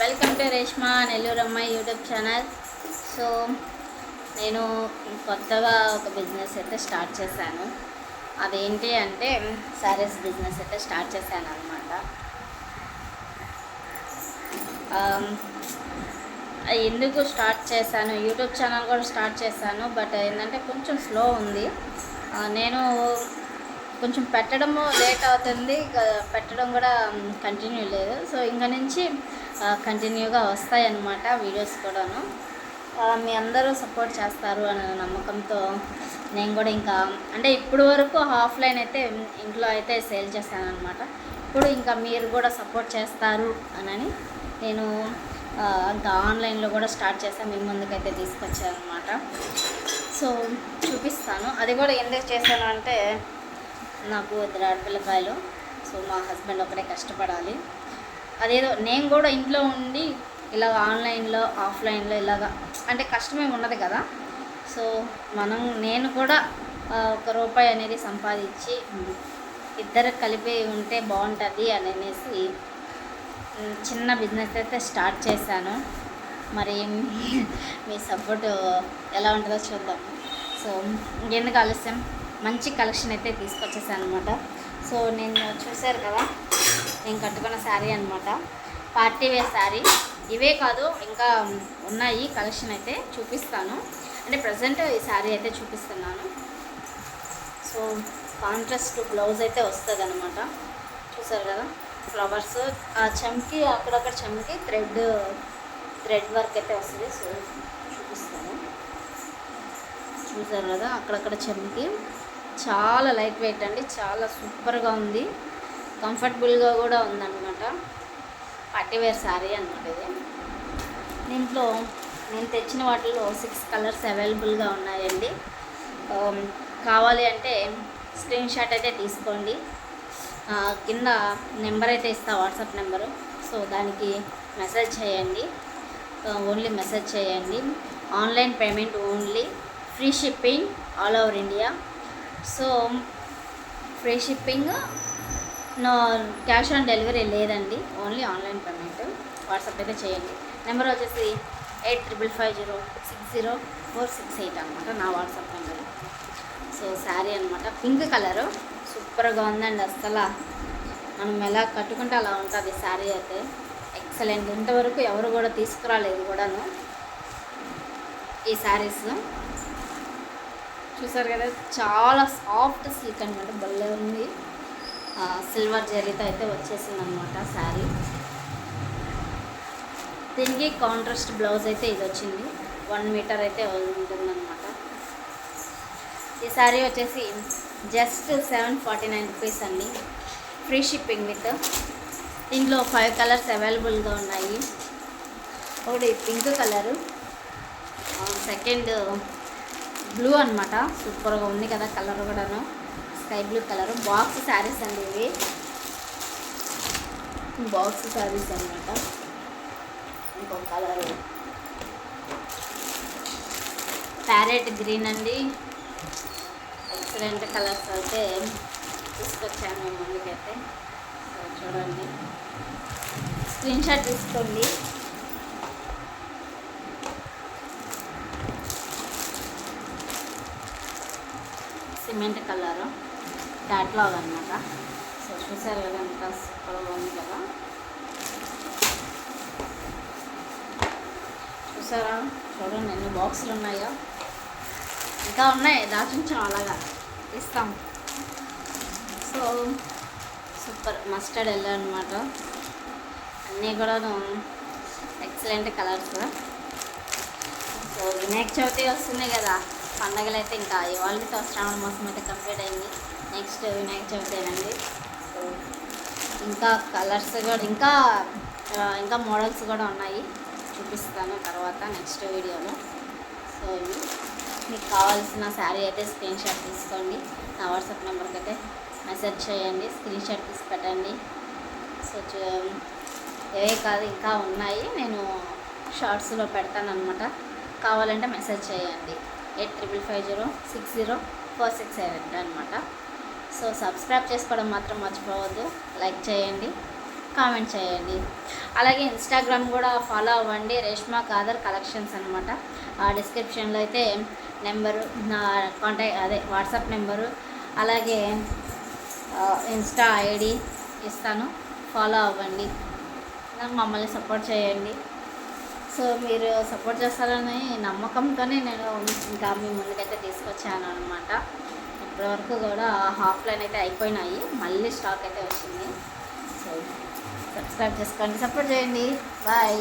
Welcome to Reshma Nellore అమ్మాయి YouTube channel. So నేను కొత్తగా ఒక బిజినెస్ అయితే స్టార్ట్ చేశాను. అదేంటి అంటే శారీస్ బిజినెస్ అయితే స్టార్ట్ చేశాను అనమాట ఎందుకు స్టార్ట్ చేశాను? యూట్యూబ్ ఛానల్ కూడా స్టార్ట్ చేశాను బట్ ఏంటంటే కొంచెం స్లో ఉంది. నేను కొంచెం పెట్టడము లేట్ అవుతుంది పెట్టడం కూడా కంటిన్యూ లేదు. సో ఇంకా నుంచి కంటిన్యూగా వస్తాయన్నమాట వీడియోస్ కూడాను. మీ అందరూ సపోర్ట్ చేస్తారు అనే నమ్మకంతో నేను కూడా ఇంకా అంటే ఇప్పుడు వరకు ఆఫ్లైన్ అయితే ఇంట్లో అయితే సేల్ చేశాను అనమాట ఇప్పుడు ఇంకా మీరు కూడా సపోర్ట్ చేస్తారు అని నేను ఇంకా ఆన్లైన్లో కూడా స్టార్ట్ చేశాను మీ ముందుకైతే తీసుకొచ్చాను అనమాట సో చూపిస్తాను. అది కూడా ఎందుకు చేశాను అంటే నాకు ఇద్దరు ఆడపిల్లకాయలు సో మా హస్బెండ్ ఒకటే కష్టపడాలి. అదేదో నేను కూడా ఇంట్లో ఉండి ఇలాగ ఆన్లైన్లో ఆఫ్లైన్లో ఇలాగ అంటే కష్టమే ఉన్నది కదా. సో మనం నేను కూడా ఒక రూపాయి అనేది సంపాదించి ఇద్దరు కలిపి ఉంటే బాగుంటుంది అని అనేసి చిన్న బిజినెస్ అయితే స్టార్ట్ చేశాను. మరి మీ- సపోర్టు సపోర్ట్ ఎలా ఉంటుందో చూద్దాం. సో ఎందుకు ఆలస్యం? మంచి కలెక్షన్ అయితే తీసుకొచ్చేసాను అనమాట సో నేను చూశారు కదా నేను కట్టుకున్న శారీ అనమాట పార్టీ వేర్ శారీ. ఇవే కాదు ఇంకా ఉన్నాయి కలెక్షన్ అయితే చూపిస్తాను. అంటే ప్రజెంట్ ఈ శారీ అయితే చూపిస్తున్నాను. సో కాంట్రాస్ట్ బ్లౌజ్ అయితే వస్తుంది అనమాట చూసారు కదా? ఫ్లవర్స్ ఆ చమ్కి అక్కడక్కడ చమ్కి థ్రెడ్ థ్రెడ్ వర్క్ అయితే వస్తుంది. సో చూపిస్తాను. చూసారు కదా? అక్కడక్కడ చమ్కి చాలా లైట్ వెయిట్ అండి. చాలా సూపర్గా ఉంది. కంఫర్టబుల్గా కూడా ఉందన్నమాట. పార్టీ వేర్ శారీ అనమాట ఇది. దీంట్లో నేను తెచ్చిన వాటిలో సిక్స్ కలర్స్ అవైలబుల్గా ఉన్నాయండి. కావాలి అంటే స్క్రీన్ షాట్ అయితే తీసుకోండి. కింద నెంబర్ అయితే ఇస్తా వాట్సాప్ నెంబరు. సో దానికి మెసేజ్ చేయండి. ఓన్లీ మెసేజ్ చేయండి. Online payment only. Free shipping all over India. So free shipping no cash on delivery లేదండి. Only online payment. వాట్సాప్ అయితే చేయండి. నెంబర్ వచ్చేసి eight triple five zero six zero four six eight అనమాట నా WhatsApp number. So sari అనమాట pink colour. సూపర్గా ఉందండి అస్సలు. మనం ఎలా కట్టుకుంటే అలా ఉంటుంది శారీ అయితే. ఎక్సలెంట్. ఇంతవరకు ఎవరు కూడా తీసుకురాలేదు కూడాను ఈ శారీస్. చూసారు కదా చాలా సాఫ్ట్ సిల్క్ అనమాట భలే ఉంది. సిల్వర్ జరీతో అయితే వచ్చేసింది అనమాట శారీ. దీనికి కాంట్రాస్ట్ బ్లౌజ్ అయితే ఇది వచ్చింది. వన్ మీటర్ అయితే ఉంటుందన్నమాట. ఈ శారీ వచ్చేసి just seven forty nine rupees అండి. ఫ్రీ షిప్పింగ్ విత్ దీంట్లో ఫైవ్ కలర్స్ అవైలబుల్గా ఉన్నాయి. ఒకటి పింక్ కలరు. సెకండ్ బ్లూ అనమాట సూపర్గా ఉంది కదా కలర్ కూడాను. Sky blue colour. Box saris అండి ఇవి. బాక్స్ శారీస్ అనమాట ఇంకో కలర్. ప్యారెట్ గ్రీన్ అండి. ఎక్సలెంట్ కలర్స్ అయితే తీసుకొచ్చాను మేము ముందుకైతే. చూడండి. స్క్రీన్ షాట్ తీసుకోండి. Cement colour. క్యాట్లాగ్ అనమాట సో చూసారు కదా ఎంత సూపర్గా ఉంది కదా. చూసారా? చూడండి ఎన్ని బాక్సులు ఉన్నాయో. ఇంకా ఉన్నాయి దాచుంచాం అలాగా. ఇస్తాం. సో సూపర్ మస్టర్డ్ ఎల్లో అనమాట అన్నీ కూడా excellent colours. So Vinayaka Chavithi వస్తుంది కదా. పండగలు అయితే ఇంకా ఇవాళతో శ్రావణ మాసం అయితే కంప్లీట్ అయింది. నెక్స్ట్ వినాయక చవితి అండి సో ఇంకా కలర్స్ కూడా ఇంకా ఇంకా మోడల్స్ కూడా ఉన్నాయి. చూపిస్తాను తర్వాత నెక్స్ట్ వీడియోలో. సో ఇవి. మీకు కావాల్సిన శారీ అయితే స్క్రీన్ షాట్ తీసుకోండి. నా వాట్సాప్ నెంబర్కి అయితే మెసేజ్ చేయండి స్క్రీన్ షాట్ తీసి పెట్టండి. సో ఏవే ఇవే కాదు ఇంకా ఉన్నాయి. నేను షార్ట్స్లో పెడతాను అనమాట కావాలంటే మెసేజ్ చేయండి. Eight triple five zero six zero four six eight అనమాట సో సబ్స్క్రైబ్ చేసుకోవడం మాత్రం మర్చిపోవద్దు. లైక్ చేయండి కామెంట్ చేయండి. అలాగే ఇన్స్టాగ్రామ్ కూడా ఫాలో అవ్వండి. రేష్మా కాదర్ కలెక్షన్స్ అనమాట ఆ డిస్క్రిప్షన్లో అయితే నెంబరు నా కాంటాక్ట్ అదే వాట్సాప్ నెంబరు అలాగే ఇన్స్టా ఐడి ఇస్తాను. ఫాలో అవ్వండి. మమ్మల్ని సపోర్ట్ చేయండి. సో మీరు సపోర్ట్ చేస్తారని నమ్మకంతోనే నేను ఇంకా మీ ముందుకైతే తీసుకొచ్చాను అనమాట ఇప్పటివరకు కూడా హాఫ్ లైన్ అయితే అయిపోయినాయి. మళ్ళీ స్టాక్ అయితే వచ్చింది. సో సబ్స్క్రైబ్ చేసుకోండి. సపోర్ట్ చేయండి. బాయ్